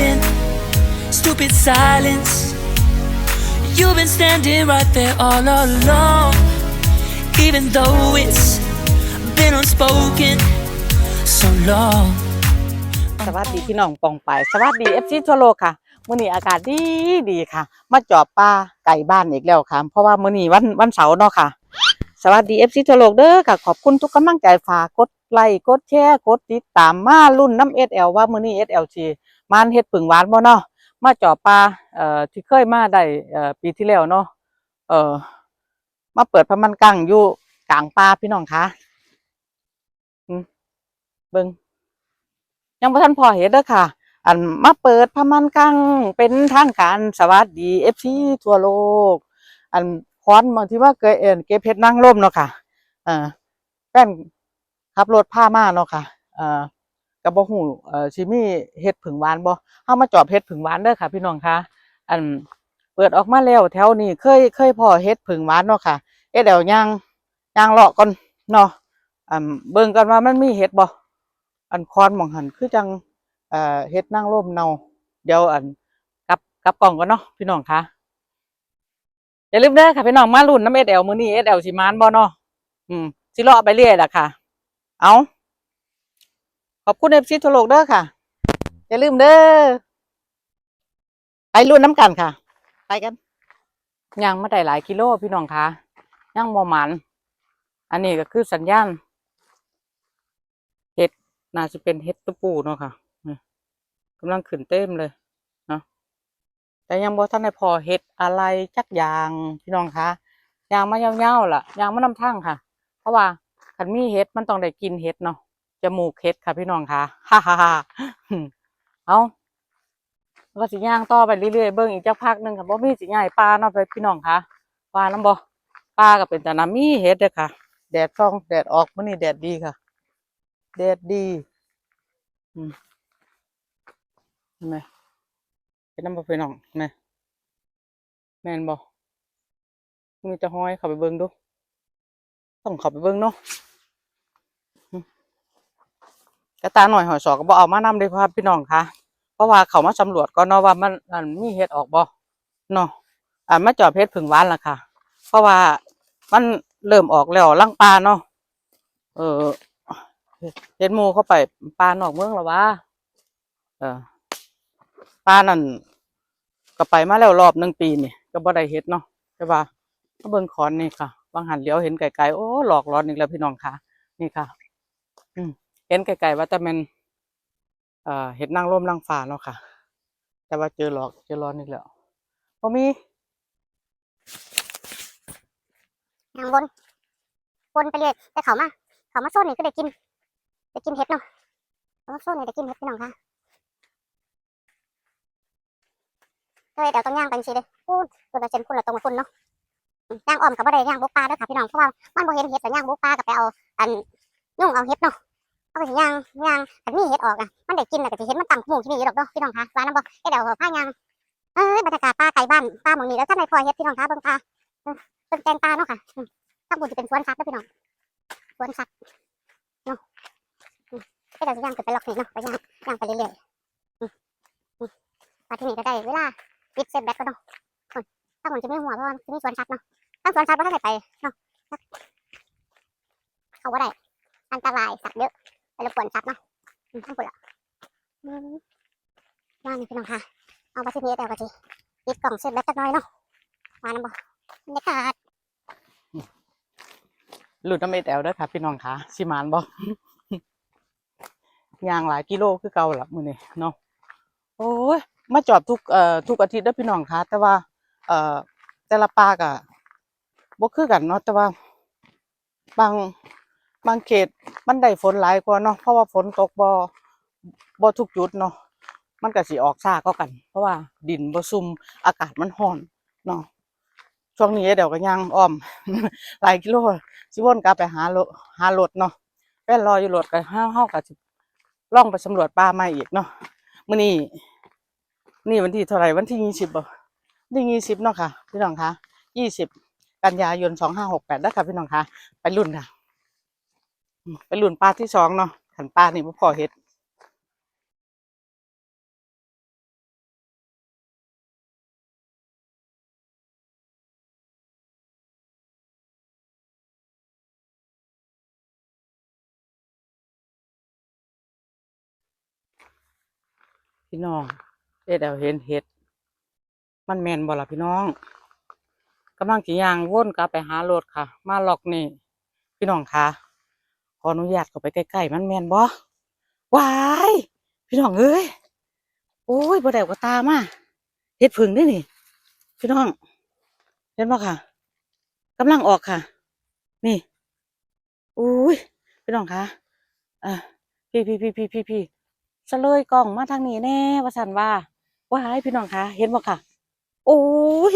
been stupid silence. You've been standing right there all along, even though it's been unspoken so long. สวัสดีพี่น้องปองไปสวัสดีเอฟซีทั่วโลกค่ะมื้อนี้อากาศดีดีค่ะ มาจอบปลาไก่บ้านอีกแล้วค่ะ เพราะว่ามื้อนี้วันวันเสาร์เนาะค่ะ สวัสดีเอฟซีทั่วโลกเด้อค่ะ ขอบคุณทุกกำลังใจฝากกดไลค์กดแชร์กดติดตามมารุ่นน้ำเอสเอลว่ามื้อนี้เอสเอลซี มานเฮ็ดผึ่งหวานบ่เนาะมาจ่อปลาเอ่อที่เคยมาได้เอ่อปีที่แล้วเนาะเอ่อมาเปิดพมันกังอยู่กลางป่าพี่น้องคะอืมเบิ่งยังบ่ทันพอเห็นเด้อค่ะ อันมาเปิดพมันกังเป็นทางการสวัสดีเอฟซีทั่วโลก อันคอนบางที่ว่าเกยเอ็นเก็บเพชรนั่งร่มเนาะค่ะอ่าแป้นขับรถพามาเนาะค่ะอ่อ กับบ่ฮู้เอ่อสิมีเฮ็ดผึ่งหวานบ่เฮามาจอบเฮ็ดผึ่งหวานเด้อค่ะ พี่น้องคะอันเปิดออกมาแล้วแถวนี้เคยเคยพอเฮ็ดผึ่งหวานเนาะค่ะเอ๊ะเดี๋ยวย่างย่างเลาะก่อนเนาะอันเบิ่งกันว่ามันมีเฮ็ดบ่อันคอนหมองหันคือจังเอ่อเฮ็ดนั่งร่มเนาเดี๋ยวอันกลับกลับกล่องก่อนเนาะพี่น้องคะอย่าลืมเด้อค่ะพี่น้องมาลุ้นน้ำเอสเอลมื้อนี้เอสเอลสิมานบ่เนาะอืมสิเลาะไปเรื่อยล่ะค่ะ เอา ขอบคุณเอฟซีทั่วโลกเด้อค่ะ อย่าลืมเด้อ ไปลุ้นน้ำกันค่ะ ไปกันย่างมาได้หลายกิโลพี่น้องคะย่างบ่หมัน อันนี้ก็คือสัญญาณ เห็ด น่าจะเป็นเห็ดตะปูเนาะค่ะกำลังขึ้นเต็มเลยเนาะ แต่ยังบ่ทันได้พอเห็ดอะไรจักอย่างพี่น้องคะยางมายาวๆล่ะยางมานำทางค่ะ เพราะว่าคันมีเห็ดมันต้องได้กินเห็ดเนาะ จมูกเห็ดค่ะพี่น้องคะฮ่าฮ่าฮ่าเอาแล้วก็สิย่างต่อไปเรื่อยๆเบิ่งอีกจักพักหนึ่งค่ะบ่มีสิย่ายปลาเนาะพี่น้องคะปลาน้ำบ่ปลาก็เป็นแต่น้ำมีเห็ดเด้อค่ะ แดดส่องแดดออกมื้อนี้แดดดีค่ะ แดดดีอืมเห็นไหมเป็นน้ำบะเฟนองเห็นไหมแม่นบ่มีจะห้อยเข้าไปเบิ่งดูต้องเข้าไปเบิ่งเนาะ กระตาหน่อยหอยสอกก็บ่เอามานำเด้อครับพี่น้องค่ะ เพราะว่าเขามาสำรวจก่อนเนาะว่ามันอันมีเห็ดออกบ่เนาะอ่ามาจอบเห็ดผึ่งหวานล่ะค่ะ เพราะว่ามันเริ่มออกแล้วลังปลาเนาะเออเฮ็ดมูเข้าไปปลาหนอกเมืองแล้วะเออปลานั่นก็ไปมาแล้วรอบหนึ่งปีนี่ก็บ่ได้เฮ็ดเนาะใช่ปะมาเบิ่งขอนนี่ค่ะบางหันเลี้ยวเห็นไกลๆโอ้หลอกหลอนอีกแล้วพี่น้องค่ะ นี่ค่ะ อืม เห็นไกลๆว่าแต่มันเอ่อเฮ็ดนั่งร่มนั่งฟ้าเนาะค่ะ แต่ว่าเจอหลอกเจอร้อนอีกแล้วบ่มีนางวนวนไปเรื่อยแต่เขามาเขามาโซนนี่ก็ได้กินได้กินเห็ดเนาะเขามาโซนนี่ได้กินเห็ดพี่น้องค่ะเฮ้ยเดี๋ยวต้องย่างไปสิเลยพูดคุณเราเจนคุณเราตรงมาคุณเนาะย่างอ้อมกับบ่ได้ย่างบุกปลาเด้วยค่ะพี่น้องเพราะว่ามันบ่เห็นเห็ดแต่ย่างบุกปลากับไปเอาอันยุ่งเอาเห็ดเนาะ เอาไปสิย่างย่างอันนี้เห็ดออกอะมันได้กินแต่ะก็สิเห็นมันตั้งหมู่ที่นี่อยู่ดอกเนาะพี่น้องคะร้านน้ำบ่เอ้เดี๋ยวผ้ายางเอ้ยบรรยากาศปลาไก่บ้านปลาหมองนี้แล้วท่านในพอเห็ดพี่น้องคะเบิ่งปลาเออเป็นแกงปลาเนาะค่ะข้างบนจะเป็นสวนสัตว์เด้อพี่น้องสวนสัตว์เนาะอืมให้เราจะย่างขึ้นไปล็อกนี่เนาะไปย่างย่างไปเรื่อยๆมาที่นี่ก็ได้เวลาปิดเซฟแบตก็เนาะถ้ามันจะไม่หัวเพราะว่ามันจะมีสวนสัตว์เนาะถ้าสวนสัตว์ไม่ได้ไปเนาะเขาก็ได้อันตรายสัตว์เยอะ รบกวนสัตว์เนาะอืมทั้งหมดละว่านี่พี่น้องค่ะ เอาไปที่นี่แต่ก็จีปิดกล่องเซฟแบตจักหน่อยเนาะมาน้ำบ่บรรยากาศหลุดน้ำเอ็ดแอลด้อค่ะ พี่น้องค่ะสิมานบ่ยางหลายกิโลคือเก่าละมือนี้เนาะโอ้ยมาจอบทุกเอ่อทุกอาทิตย์ด้อพี่น้องค่ะ แต่ว่า เอ่อแต่ละปากอะบ่คือกันเนาะแต่ว่า บาง บางเขตมันได้ฝนหลายกว่าเนาะเพราะว่าฝนตกบ่บ่ทุกจุดเนาะมันก็สิออกช้าก็กัน เพราะว่าดินบ่ซุ่มอากาศมันร้อนเนาะช่วงนี้เดี๋ยวก็ย่างอ้อม หลายกิโลสิวนกลับไปหารถหารถเนาะแป้นรออยู่รถก็ห้าเฮาก็สิล่องไปสำรวจป่าใหม่อีกเนาะมื้อนี้นี่วันที่เท่าไหร่วันที่ยี่สิบบ่วันที่ยี่สิบเนาะค่ะ พี่น้องคะยี่สิบกันยายนสองห้าหกแปดได้ค่ะพี่น้องคะไปรุ่นค่ะ ไปหลุนปลาที่สองเนาะขันปลานี่พ่พอเห็ดพี่น้องเด็ดเอาเห็นเห็ด มันแมนบ่ล่ะพี่น้องกำลังกี่ยางว่นกลับไปหาโหลดค่ะ มาหลอกนี่ พี่น้องค่ะ ขออนุญาตเข้าไปใกล้ๆมันแมนบ่วายพี่น้องเอ้ยโอ้ยบ่ได้กว่าตามาเห็ดผึ่งนี่นี่ พี่น้องเห็นบ่ค่ะกำลังออกค่ะ นี่อุ้ยพี่น้องคะอะพี่พี่พี่พี่พี่พี่สเลยกล้องมาทางนี้แน่ว่าสันว่าว้ายพี่น้องคะเห็นบ่ค่ะ โอ้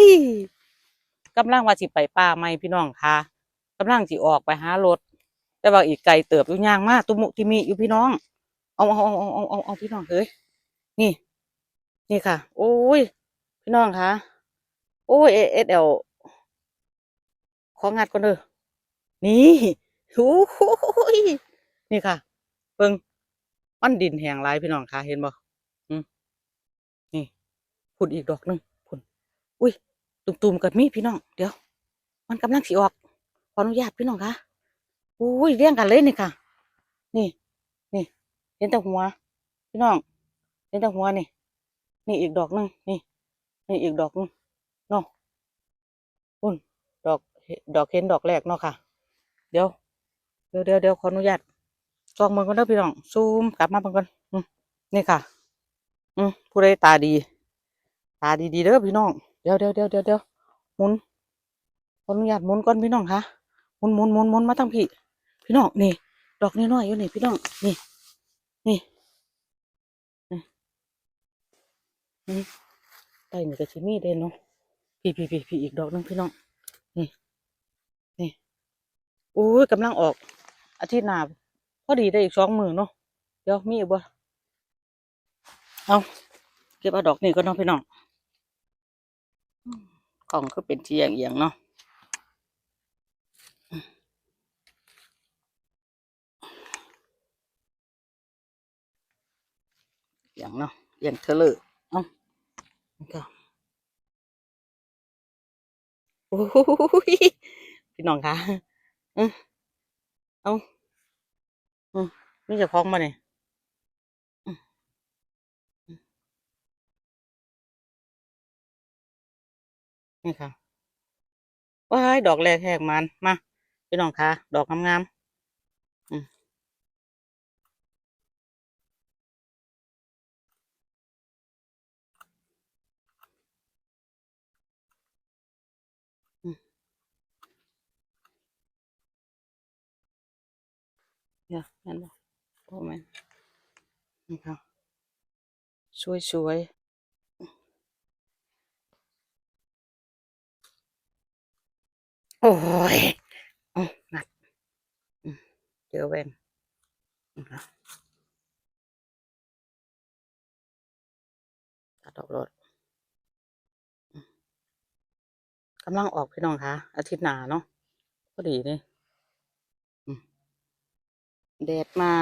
ยกำลังว่าสิไปป่าไหมพี่น้องคะกำลังสิออกไปหารถ แต่ว่าอีกไกลเติบอยู่ย่างมากตุมุติมีอยู่พี่น้อง เอาเอาเอาเอาเอาเอาพี่น้องเอ้ยนี่ นี่ค่ะ โอ้ย พี่น้องคะโอ้ยเอเอสเอลของัดก่อนเด้อนี่โอ้ยนี่ค่ะ เบิ่งมันดินแห้งหลายพี่น้องคะเห็นบ่อืมนี่ผุดอีกดอกหนึงผุดอุ้ยตุ่มๆกับมีพี่น้อง เดี๋ยว มันกำลังสิออกขออนุญาตพี่น้องค่ะ อุ้ยเรียงกันเลยนี่ค่ะ นี่ นี่ เห็นแต่หัว พี่น้อง เห็นแต่หัวนี่ นี่อีกดอกหนึงนี่ นี่อีกดอกหนึงเนาะอุ่นดอก ดอกเห็นดอกแรกเนาะค่ะ เดี๋ยว เดี๋ยวเดี๋ยวเดี๋ยวขออนุญาตจองมือกันเด้อพี่น้อง ซูมกลับมาเบิ่งกันอืมนี่ค่ะ อืมผู้ใดตาดี ตาดีๆเด้อพี่น้อง เดี๋ยวเดี๋ยวเดี๋ยวเดี๋ยวเดี๋ยวหมุนขออนุญาตหมุนก่อนพี่น้องค่ะหมุนหมุนหมุนหมุนมาทั้งพี่ พี่น้องนี่ ดอกน้อยๆอยู่นี่พี่น้องนี่นี่นี่นี่ได้นี่ก็ชิมีเด่นเนาะพี่พี่พี่พี่อีกดอกนึงพี่น้องนี่นี่โอ้ยกำลังออกอาทิตย์หน้าพอดีได้อีกสองหมือเนาะเดี๋ยวมีอีกบ่เอาเก็บเอาดอกนี่ก็น้องพี่น้องกล่องก็เป็นเชียงเอียงๆเนาะ อย่างเนาะอย่างเธอเลยเอ้านี่ก็โอ้ยพี่น้องคะอืมเอาอืมนี่จะคล้องมาเนี่ยนี่ค่ะว้ายดอกแรกแหกมันมาพี่น้องคะดอกงามๆ เดี๋ยวนั่นบ่โอ้แม่นนี่ค่ะสวยๆโอ้ยเอางัดอืมเจอแว่นนะคะตัดออกรถอืมกำลังออกพี่น้องคะอาทิตย์หนาเนาะพอดีเลยอืม แดดมา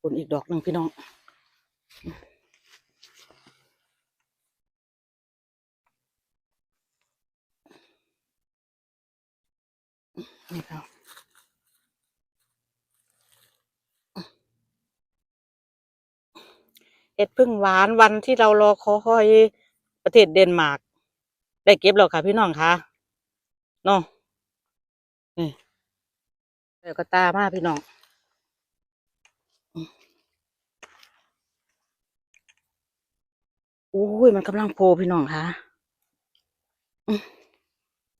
ฝนอีกดอกหนึ่งพี่น้องนี่ค่ะเห็ดพึ่งหวานวันที่เรารอคอยประเทศเดนมาร์กได้เก็บแล้วค่ะพี่น้องคะเนาะนี่เดี๋ยวก็ตามาพี่น้องอืม อุ้ยมันกำลังโผล่พี่น้องคะ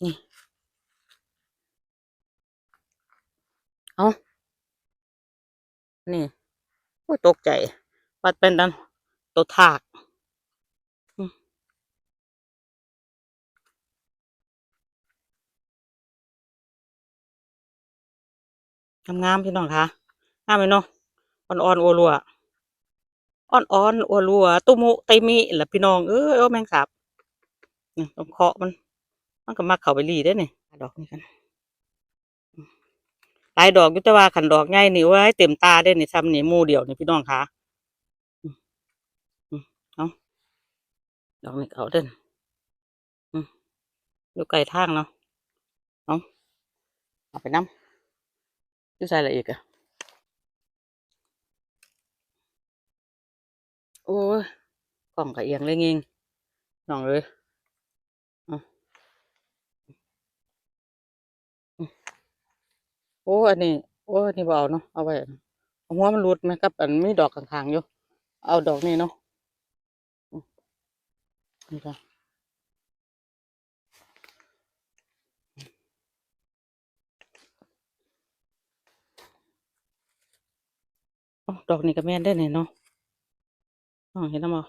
นี่ เอานี่โอ้ยตกใจวัดเป็นดันตัวถากงามๆพี่น้องคะงามไหมเนาะอ่อนๆอัวรัว อ่อนๆอัวรัวตุมุไตมิแหละพี่น้องเอ้ยโอ้แมงสาบนี่ต้องเคาะมัน มันก็มาเข้าไปรีได้เนี่ยดอกนี้กันหลายดอกยุตวาขันดอกใหญ่นี่ไว้เต็มตาได้นี่ซ้ำนี่มูเดียวนี่พี่น้องคะอืมอืมเอาดอกนี้เอาเด่นอยู่ไกลทางเนาะเอาเอาไปน้ำยู่ใส่อะอีกอะ โอ้ยกล่องกระเอียงเลยงิงน้องเลยเอาอืมโอ้อันนี้ โอ้อันนี้เอาเนาะเอาไว้หัวมันรุดไหมกับ อันมีดอกข้างๆอยู่ เอาดอกนี้เนาะอืมนี่ค่ะดอกนี้ก็แม่นได้เนี่ยเนาะ น้องเห็นแล้วบ่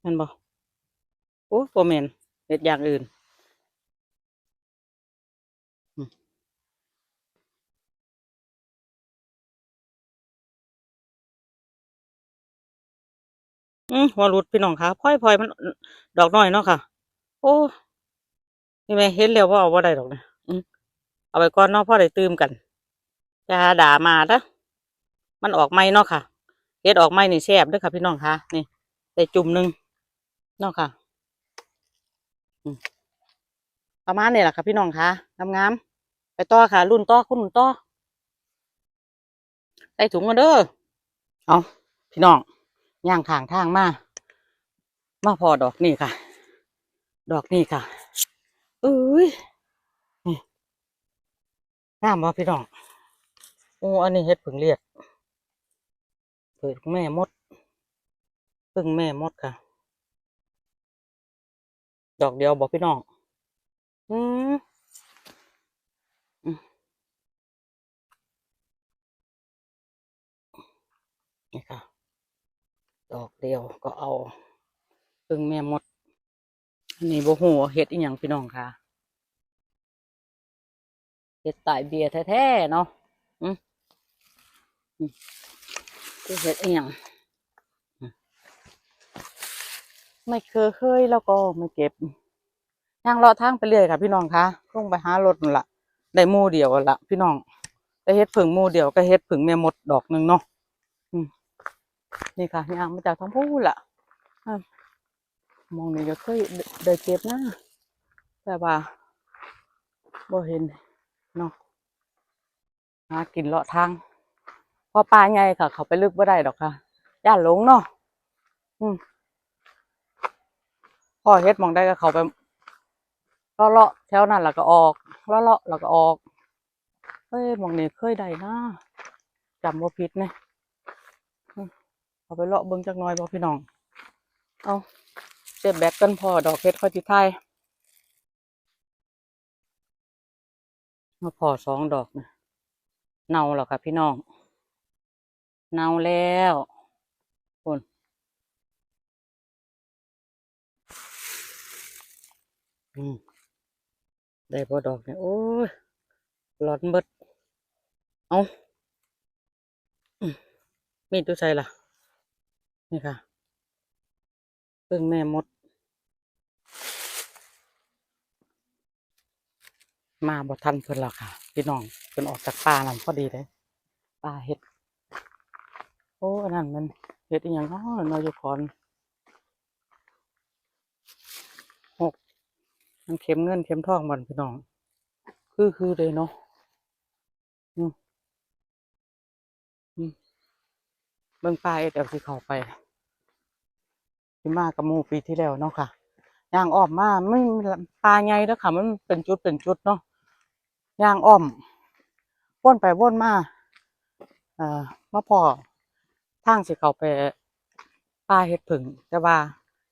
แม่นบ่โอ้บ่แมนเฮ็ดอย่างอื่นอืมหัวรุดพี่น้องค่ะพลอยพลอยมันดอกน้อยเนาะค่ะ โอ้นี่แม่เห็นแล้วว่าเอาว่าได้ดอกเนะอืมเอาไปก่อนเนาะพ่อได้ตื่มกันจะด่ามาเด้อมันออกไหมเนาะค่ะ เฮ็ดออกไหมนี่แซ่บเด้อค่ะพี่น้องค่ะนี่ได้จุ่มหนึ่งนาะค่ะประมาณนี้แหละค่ะพี่น้องค่ะงามๆไปต่อค่ะ รุ่นต่อคุณรุ่นต่อใส่ถุงมาเด้อเอาพี่น้องย่างทางทางมามาพอดอกนี่ค่ะ ดอกนี่ค่ะเอ้ยนี่งามบ่พี่น้องโอ้อันนี้เฮ็ดผึ่งเลียด เปิดแม่มดผึ่งแม่มดค่ะ ดอกเดียวบอกพี่น้องอืมอืมนี่ค่ะ ดอกเดียวก็เอาพึ่งแม่มดนนี้บ่ฮู้ว่าเฮ็ดอีหยังพี่น้องค่ะเฮ็ดตายเบียร์แท้ๆเนาะอือืม จะเฮ็ดเอียงไม่เคยเคยแล้วก็ไม่เก็บทางเลาะทางไปเรื่อยค่ะ พี่น้องคะลงไปหารถนั่นละได้มูเดียวนั่นละพี่น้องได้เฮ็ดผึ่งมูเดียวก็เฮ็ดผึ่งแม่มดดอกหนึ่งเนาะนี่ค่ะย่างมาจากท้องพูดล่ะมองนี่ก็เคยเดินเก็บนะแต่ว่าบ่เห็นเนาะหากินเลาะทาง พอปลาไงค่ะ เขาไปลึกบ่ได้ดอกค่ะย่านหลงเนาะอืมพอเฮ็ดมองได้ก็เขาไปเลาะเลาะแถวนั้นแล้วก็ออกเลาะเลาะแล้วก็ออกเฮ้ยมองนี่เคยได้นะจำบ่าผิดเนี่ยเอาไปเลาะเบิ่งจักน่อยบ่พี่น้อง เอาเจ็บแบตกันพอดอกเพชรค่อยจิไทยมาพอสองดอกนะเน่าแล้วค่ะพี่น้อง เน่าแล้วคนอืมได้พอดอกเนี่ยโอ้ยร้อนเบิด เอาอืมมีดตัวใส่ล่ะ นี่ค่ะเพิ่งแม่มด มาบ่ทันเพิ่นแล้วค่ะ พี่น้องเพิ่นออกจากป่านั่นพอดีเลยป่าเห็ด โอ้อันนั้นมันเห็ดอีหยังเนาะนอยอยู่คอนหกมันเข็มเงินเข็มทองมันพี่น้อง คือคือเลยเนาะอืมอืมเบิ่งป่าเอ็ดเอาสิเข้าไปที่มากับมูปีที่แล้วเนาะค่ะย่างอ้อมมาไม่ปลาไงแล้วค่ะ มันเป็นจุดเป็นจุดเนาะย่างอ้อมว่นไปว่นมา เอ่อมาพอ ทางสิเขาไปป่าเฮ็ดผึ่งแต่ว่า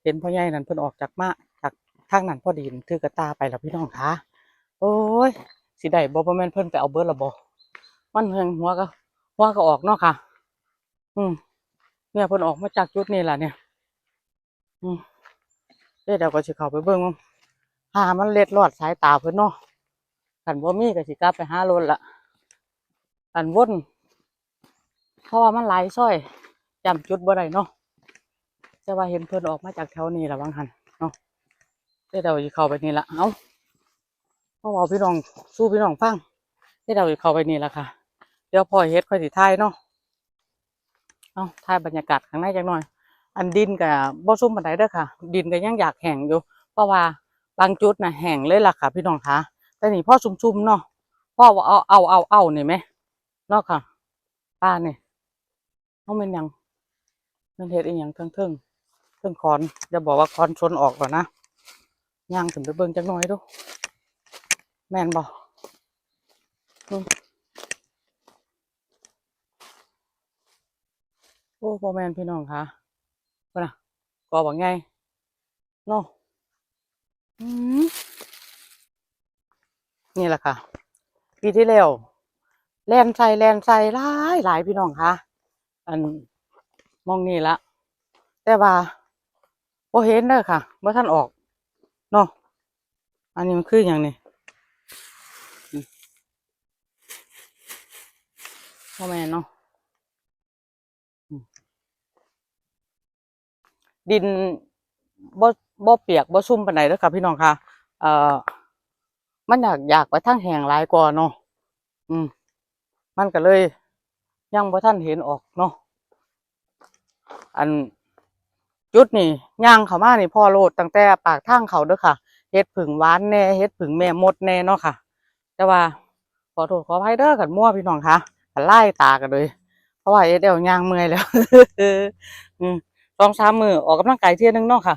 เห็นพ่อใหญ่นั่นเพิ่นออกจากมาจากทางนั้นพอดีถือกระตาไปแล้วพี่น้องคะโอ้ยสิได้บ่บ่แม่นเพิ่นไปเอาเบิดละบ่มันเฮงหัวก็หัวก็ออกเนาะค่ะ อืมเนี่ยเพิ่นออกมาจากจุดนี้ล่ะเนี่ย อืมเดี๋ยวเดี๋ยวก็สิเข้าไปเบิ่งว่าหามันเล็ดรอดสายตาเพิ่นเนาะคันบ่มีก็สิกลับไปหารถละคันวน เพราะว่ามันหลายซอยจำจุดบ่ได้เนาะแต่ว่าเห็นเพิ่อนออกมาจากแถวนี้ละบางหันเนาะเดี๋ยวเดี๋ยวสิเข้าไปนี่ละเอ้าเพราะว่าพี่น้องสู้พี่น้องฟังเดี๋ยวเดี๋ยวสิเข้าไปนี่ละค่ะ เดี๋ยวพอเฮ็ดค่อยสิถ่ายเนาะเอาถ่ายบรรยากาศข้างในจักหน่อย อันดินกับบ่ซุ่มปานใดเด้อค่ะ ดินก็ยังอยากแห้งอยู่ เพราะว่าบางจุดน่ะแห้งเลยล่ะค่ะ พี่น้องคะแต่นี่พ่อซุ่มๆเนาะพ่อว่าเอาเอาเอาเอานี่ไหมเนาะค่ะป้าเนี่ย เขาเป็นยังมันเฮ็ดอีหยังเทิงเทิงเทิงคอนอย่าบอกว่าคอนชนออกก่อนนะย่างถึงไปเบิ่งจักหน่อยดูแม่นบอืมโอ้พ่อแม่นพี่น้องคะว่าน่ะกอบอกไงเนาะอืมนี่แหละค่ะ ปีที่แล้วแลนใส่แลนใส่หลายหลายพี่น้องคะ อันมองนี่ละ แต่ว่าบ่เห็นเด้อค่ะบ่ท่านออกเนาะอันนี้มันคืออย่างนี้พ่อแม่นเนาะอืมดินบ่บ่เปียกบ่ชุ่มปานใดเด้อค่ะพี่น้องค่ะ เอ่อมันอยากอยากไปทางแห้งหลายกว่าเนาะอืม มันก็เลย ยังบ่ท่านเห็นออกเนาะอันจุดนี่ย่างเขามานี่พ่อโลดตั้งแต่ปากทางเขาเด้อค่ะเฮ็ดผึ่งหวานแน่เฮ็ดผึ่งแม่มดแน่เนาะค่ะ แต่ว่าขอโทษขออภัยเด้อกันมั่วพี่น้องค่ะกันไล่ตากันเลย เพราะว่าเอ็ดเอลย่างเมื่อยแล้วอืมสองซ้ำมือออกกำลังกายเที่ยนึงเนาะค่ะ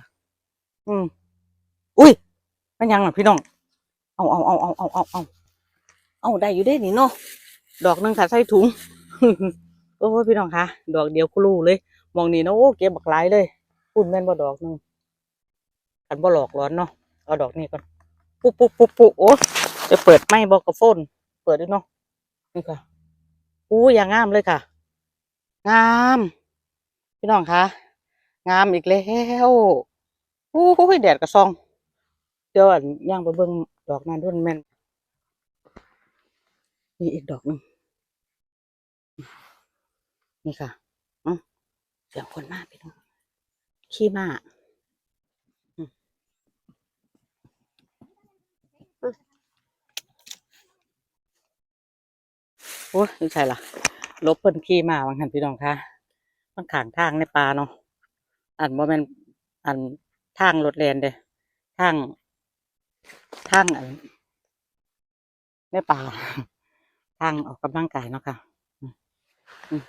อืมอุ้ยมันยังหรอพี่น้องเอาเอาเอาเอาเอาเอาเอาได้อยู่ได้นี่เนาะดอกนึงค่ะใส่ถุง โอ้พี่น้องคะดอกเดียวคุรูเลย มองนี่นะโอ้เก็บบักหลายเลยพูดแม่นบ่ดอกหนึงกันบ่หลอกร้อนเนาะเอาดอกนี้ก่อนปุ๊บปุ๊บปุ๊บปุ๊บโอ้จะเปิดไม่บอกกระโฟนเปิดด้วยเนาะนี่ค่ะอู้อย่างงามเลยค่ะ งาม พี่น้องคะงามอีกแล้วอู้หูยแดดกระซอง เดี๋ยวอันย่างไปเบิ่งดอกนั้นด้วยแม่นนี่อีกดอกหนึง นี่ค่ะเสียงคนมากพี่น้องขี้มากโอ้ยใช่ล่ะ ลบเพิ่นขี้มาบางทันพี่น้องค่ะมันขางทางในป่าเนาะอันบ่แม่นอันทางรถแลนเด้ทางทางอันในป่าทางออกกำลังกายเนาะค่ะอืม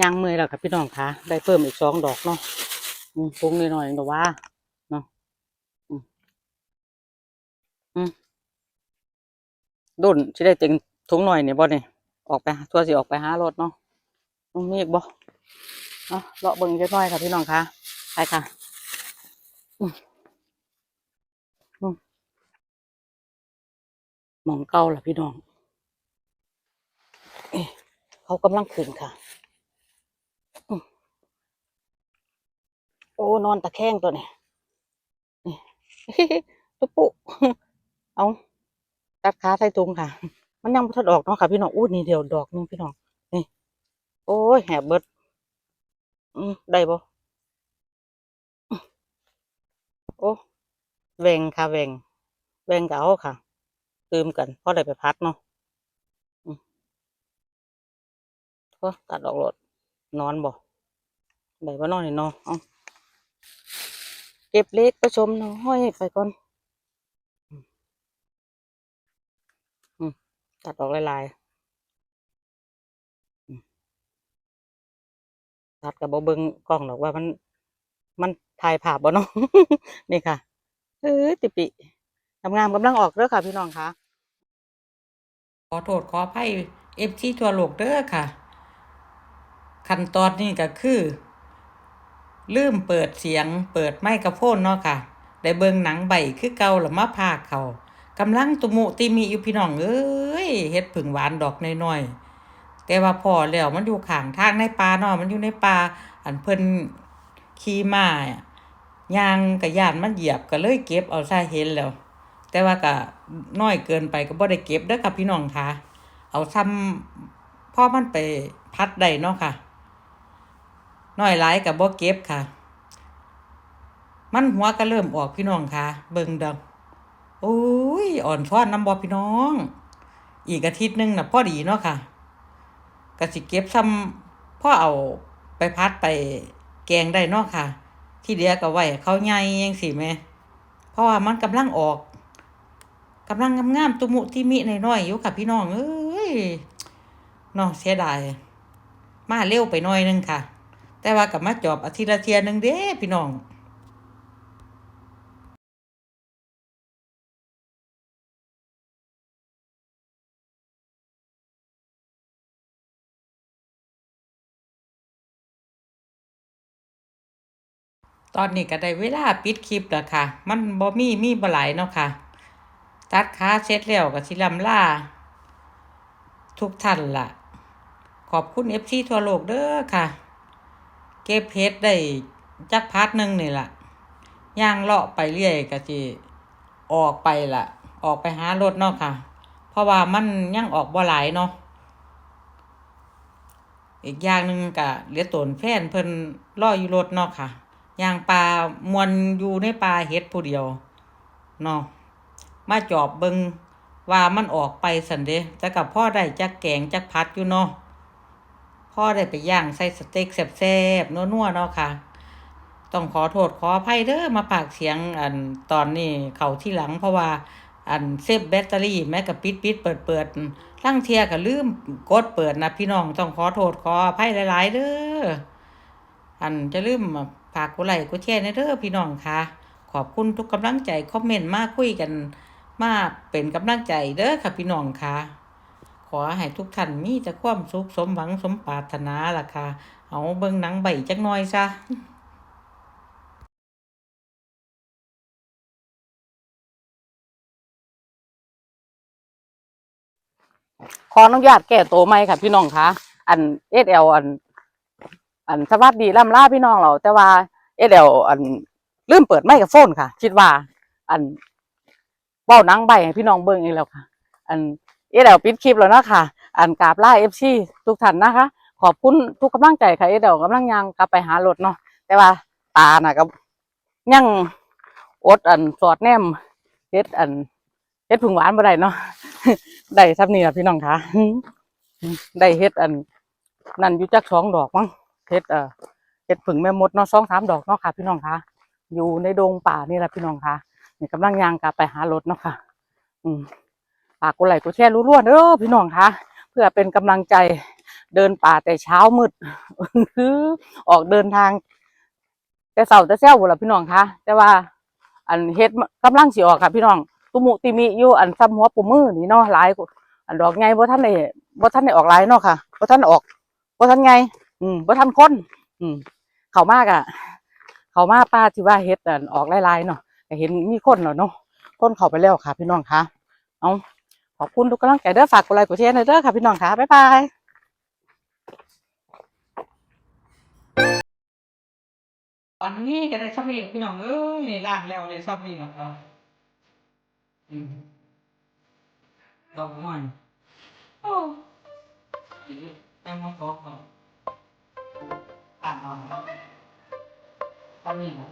ยางมือแล้วค่ะพี่น้องค่ะได้เพิ่มอีกสองดอกเนาะอืมปรุงหน่อยแต่ว่าเนาะอืมอืมดุนสิได้เต็งถุงหน่อยเนี่ยบ่เนี่ยออกไปทัวร์สิออกไปหารถเนาะมีอีกบ่เนาะเลาะเบิ่งจักน่อยค่ะพี่น้องค่ะไปค่ะอืมอืมหมองเก่าล่ะพี่น้องเอ๊ะเขากำลังขึ้นค่ะอืม โอ้นอนตะแคงตัวนี่นี่ตุ๊ปุเอาตัดขาใส่ถุงค่ะ มันยังบ่ทันออกเนาะค่ะ พี่น้องอู้นี่เดียวดอกนึงพี่น้องนี่โอ้ยแหบเบิดอืมได้บ่โอ้แหวงค่ะแหวงแหวงก็เอาค่ะตืมกันเพราะได้ไปพัดเนาะก็ตัดออกรถนอนบ่ได้บ่นอนนี่เนาะเอา เก็บเล็กไปชมน้อยไปก่อนตัดออกลายๆตัดกับบ่เบิงกล้องหรอกว่ามัน มันถ่ายภาพบ่เนาะนี่ค่ะเอ้ยติปิทำงานกำลังออกเด้อค่ะ พี่น้องค่ะ ขอโทษขออภัยเอฟซีทั่วโลกเด้อค่ะ ขั้นตอนนี้ก็คือ ลืมเปิดเสียง เปิดไมโครโฟนเนาะค่ะ ได้เบิ่งหนังใบคือเก่าแล้วมาพากเขากำลังตุมุติมีอยู่พี่น้องเอ้ยเฮ็ดผึ่งหวานดอกน้อยๆแต่ว่าพอแล้วมันอยู่ข้างทางในป่าเนาะมันอยู่ในป่าอันเพิ่นขี่ม้าย่างก็ย่านมันเหยียบก็เลยเก็บเอาซะเห็นแล้ว แต่ว่าก็น้อยเกินไปก็บ่ได้เก็บเด้อค่ะพี่น้องค่ะ เอาซ้ำพ่อมันไปพัดได้เนาะค่ะ น้อยหลายก็บ่เก็บค่ะ มันหัวก็เริ่มออกพี่น้องค่ะ เบิ่งเดังโอ้ยอ่อนช้อนน้ำบ่พี่น้อง อีกอาทิตย์หนึงนะพ่อดีเนาะค่ะก็สิเก็บซ้ำพ่อเอาไปพัดไปแกงได้เนาะค่ะ ที่เหลือก็ไว้ให้เขาใหญ่จังซี่แม่เพราะว่ามันกำลังออกกำลังงามๆตุมุติมิในน้อยอยู่ค่ะพี่น้องเอ้ยเนาะเสียดายมาเร็วไปหน่อยนึงค่ะ แต่ว่ากับมาจอบอาทิตย์ละเทียหนึงเด้พี่น้องตอนนี้ก็ได้เวลาปิดคลิปแล้วค่ะ มันบ่มีมีบ่หลายเนาะค่ะ ตัดขาเสร็จแล้วก็สิลำล่า ทุกท่านล่ะ ขอบคุณ FC ทั่วโลกเด้อค่ะ เก็บเพชรได้จักพาร์ทหนึ่งนี่ละย่างเลาะไปเรื่อยก็สิออกไปละออกไปหารถเนาะค่ะ เพราะว่ามันยังออกบ่หลายเนาะอีกอย่างหนึ่งก็เหลือตนแฟนเพิ่นรออยู่รถเนาะค่ะย่างปลามวนอยู่ในป่าเฮ็ดผู้เดียวเนาะมาจอบเบิงว่ามันออกไปสันเดะแต่กับพ่อได้จักแกงจักพัดอยู่เนาะ พ่อได้ไปย่างใส่สเต็กแซ่บๆนัวๆเนาะค่ะ ต้องขอโทษขออภัยเด้อมาปากเสียงอันตอนนี้เขาที่หลังเพราะว่าอันเซฟแบตเตอรี่แม้กับปิดปิดเปิดเปิดลังเทียก็ลืมกดเปิดนะพี่น้องต้องขอโทษขออภัยหลายๆเด้ออันจะลืมฝากกดไลค์กดแชร์นเด้อพี่น้องค่ะ ขอบคุณทุกกำลังใจคอมเมนต์มาคุยกัน มาเป็นกำลังใจเด้อค่ะพี่น้องค่ะ ขอให้ทุกท่านมีแต่ความสุขสมหวังสมปรารถนาล่ะค่ะ เอาเบิ่งหนังใบจักหน่อยซะขออนุญาตแก้ตัวใหมค่ะพี่น้องคะอันเอสเอลอัน อันสวัสดีล่ำลาพี่น้องเรา แต่ว่าเอสเอลอันลืมเปิดไมโครโฟนค่ะ คิดว่า อันเบ้าหนังใบให้พี่น้องเบิ่งเองแล้วค่ะ อัน เอเอลปิดคลิปแล้วนะค่ะอันกราบล่าเอฟซีทุกท่านนะคะ ขอบคุณทุกกำลังใจค่ะเอเอลกำลังยังกลับไปหารถเนาะแต่ว่าตาน่ะก็ยังอดอันสอดแนมเฮ็ดอันเฮ็ดผึ่งหวานบ่ได้เนาะได้ซับนี่ล่ะพี่น้องคะได้เฮ็ดอันนั่นอยู่จักสองดอกมั้งเฮ็ดเอ่อเฮ็ดผึ่งแม่มดเนาะสองสามดอกเนาะค่ะ พี่น้องคะอยู่ในดงป่านี่แหละพี่น้องคะนี่กำลังย่างกลับไปหารถเนาะค่ะ อืม ฝากกดไลค์กดแชร์รู้ๆเด้อพี่น้องคะเพื่อเป็นกำลังใจเดินป่าแต่เช้ามืดออกเดินทาง แต่เสาแต่แซวบุละพี่น้องคะแต่ว่า อันเฮ็ดกำลังสิออกค่ะ พี่น้องตุมุติมิอยู่อันซ้ำหัวปุ่มมือนี่เนาะหลายอันดอกไงบ่ท่านได้บ่ท่านได้ออกหลายเนาะค่ะบ่ท่านออกบ่ท่านไง อืมบ่ท่านคนอืมเข้ามากอะเข้ามาป้าที่ว่าเฮ็ดอันออกหลายๆเนาะเห็นมีคนแล้วเนาะคนเข้าไปแล้วค่ะ พี่น้องคะเอาข อบคุณทุกกำลังใจเด้อฝากกดไลค์กดแชร์หน่อยเด้อค่ะพี่น้องค่ะ บ๊ายบายตอนนี้ก็ได้ซับนี่พี่น้องเอ้ยนี่ล้างแล้วเลยซับนี่ของเราอืมดอกไม้โอ้ยแต้มมาตกเนาะอ่านเอาซับนี่นะ